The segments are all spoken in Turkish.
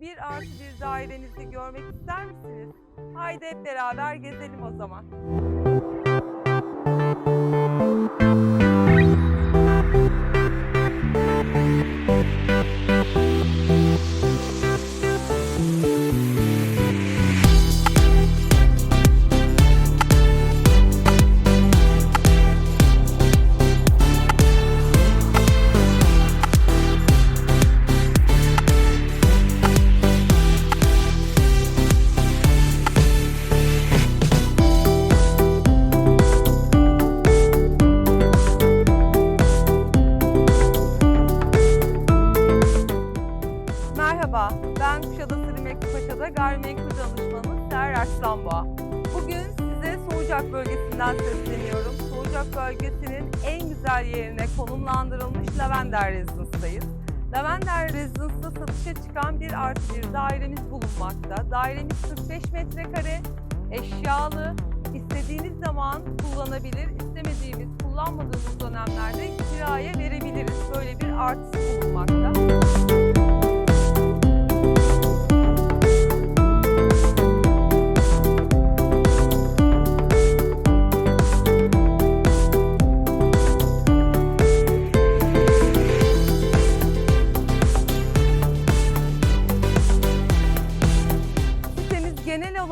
Bir artı bir dairenizi görmek ister misiniz? Haydi hep beraber gezelim o zaman. Ben Kuşadası Rimekli Paşa'da gayrimenkul danışmanı Seher Arslanboğa. Bugün size Soğucak bölgesinden sesleniyorum. Soğucak bölgesinin en güzel yerine konumlandırılmış Lavender Residence'dayız. Lavender Residence'da satışa çıkan bir artı bir dairemiz bulunmakta. Dairemiz 45 metrekare, eşyalı, istediğiniz zaman kullanabilir, istemediğimiz, kullanmadığımız dönemlerde kiraya verebiliriz. Böyle bir artısı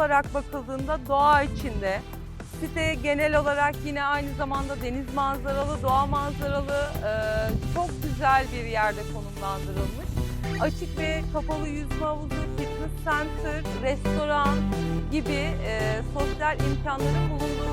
olarak bakıldığında doğa içinde. Site genel olarak yine aynı zamanda deniz manzaralı, doğa manzaralı, e, çok güzel bir yerde konumlandırılmış. Açık ve kapalı yüzme havuzu, fitness center, restoran gibi e, sosyal imkanların bulunduğu.